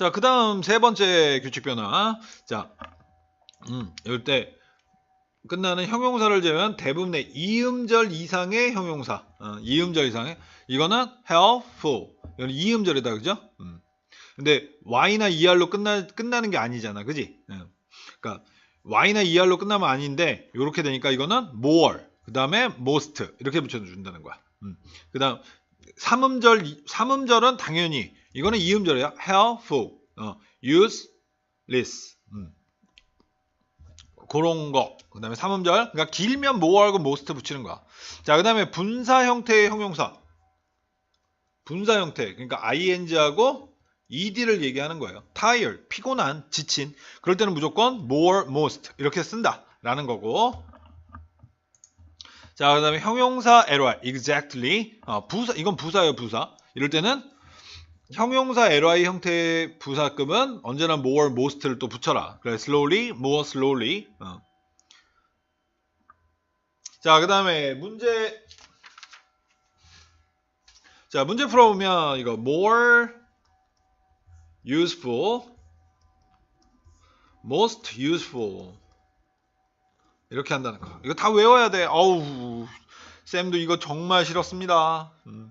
자, 그 다음 세 번째 규칙 변화. 자, 음, 이럴 때 끝나는 형용사를 제외한 대부분의 이음절 이상의 형용사. 어, 이음절 이상의. 이거는 helpful. 이건 이음절이다, 그죠? 음. 근데 y나 er로 끝나, 끝나는 게 아니잖아, 그지? 예. 그러니까 y나 er로 끝나면 아닌데 이렇게 되니까 이거는 more. 그 다음에 most 이렇게 붙여준다는 거야. 음. 그 다음 삼음절 삼음절은 당연히 이거는 이음절이야. helpful, 어, useless. 음. 그런 거. 그 다음에 삼음절. 그러니까 길면 more하고 most 붙이는 거야. 자, 그 다음에 분사 형태의 형용사. 분사 형태. 그러니까 ing하고 ed를 얘기하는 거예요. tired, 피곤한, 지친. 그럴 때는 무조건 more, most 이렇게 쓴다. 라는 거고. 자, 그 다음에 형용사 ly, exactly. 어, 부사, 이건 부사예요, 부사. 이럴 때는 형용사 ly 형태의 부사급은 언제나 more, most를 또 붙여라. 그래, slowly, more slowly. 어. 자, 그 다음에 문제. 자, 문제 풀어보면 이거 more useful, most useful. 이렇게 한다는 거. 이거 다 외워야 돼. 어우, 쌤도 이거 정말 싫었습니다. 음.